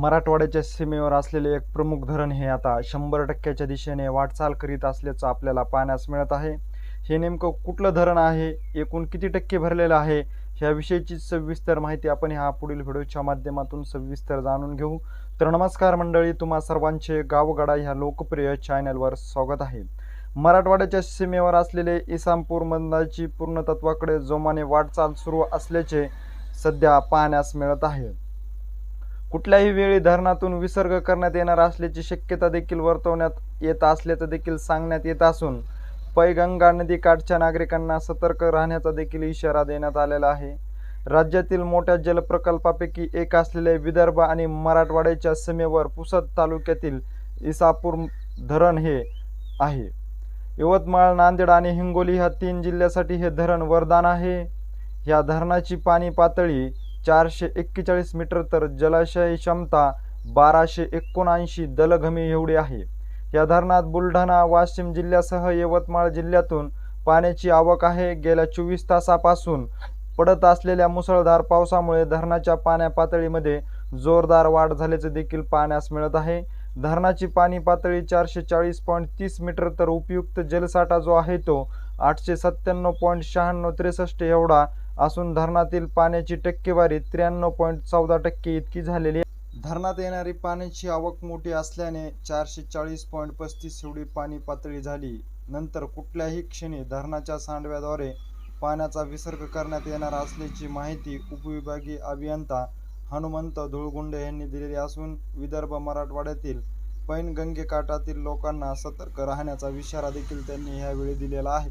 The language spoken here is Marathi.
मराठवाड्याच्या सीमेवर असलेले एक प्रमुख धरण हे आता शंभर टक्क्याच्या दिशेने वाटचाल करीत असल्याचं आपल्याला पाहण्यास मिळत आहे. हे नेमकं कुठलं धरण आहे? एकूण किती टक्के भरलेलं आहे? ह्याविषयीची सविस्तर माहिती आपण ह्या पुढील व्हिडिओच्या माध्यमातून सविस्तर जाणून घेऊ. तर नमस्कार मंडळी तुम्हा सर्वांचे गावगाडा ह्या लोकप्रिय चॅनलवर स्वागत आहे. मराठवाड्याच्या सीमेवर असलेले इसामपूर मंदाची पूर्णतत्वाकडे जोमाने वाटचाल सुरू असल्याचे सध्या पाहण्यास मिळत आहे. कुठल्याही वेळी धरणातून विसर्ग करण्यात येणार असल्याची शक्यता देखील वर्तवण्यात येत असल्याचं देखील सांगण्यात येत असून पैगंगा नदीकाठच्या नागरिकांना सतर्क राहण्याचा देखील इशारा देण्यात आलेला आहे. राज्यातील मोठ्या जलप्रकल्पापैकी एक असलेले विदर्भ आणि मराठवाड्याच्या सीमेवर पुसद तालुक्यातील इसापूर धरण हे आहे. यवतमाळ नांदेड आणि हिंगोली ह्या तीन जिल्ह्यासाठी हे धरण वरदान आहे. या धरणाची पाणी पातळी चारशे एक्केचाळीस मीटर तर जलाशय क्षमता बाराशे एकोणऐंशी दलघमी एवढी आहे. या धरणात बुलढाणा वाशिम जिल्ह्यासह यवतमाळ जिल्ह्यातून पाण्याची आवक आहे. गेल्या चोवीस तासापासून पडत असलेल्या मुसळधार पावसामुळे धरणाच्या पाण्या पातळीमध्ये जोरदार वाढ झाल्याचे देखील पाहण्यास मिळत आहे. धरणाची पाणी पातळी चारशे चाळीस पॉईंट तीस मीटर तर उपयुक्त जलसाठा जो आहे तो आठशे सत्त्याण्णव पॉईंट शहाण्णव त्रेसष्ट एवढा असून धरणातील पाण्याची टक्केवारी त्र्याण्णव पॉईंट चौदा टक्के इतकी झालेली आहे. धरणात येणारी पाण्याची आवक मोठी असल्याने चारशे चाळीस पॉईंट पस्तीस एवढी पाणी पातळी झाली. नंतर कुठल्याही क्षणी धरणाच्या सांडव्याद्वारे पाण्याचा विसर्ग करण्यात येणार असल्याची माहिती उपविभागीय अभियंता हनुमंत धुळगुंडे यांनी दिलेली असून विदर्भ मराठवाड्यातील पैनगंगे काठातील लोकांना सतर्क राहण्याचा इशारा देखील त्यांनी यावेळी दिलेला आहे.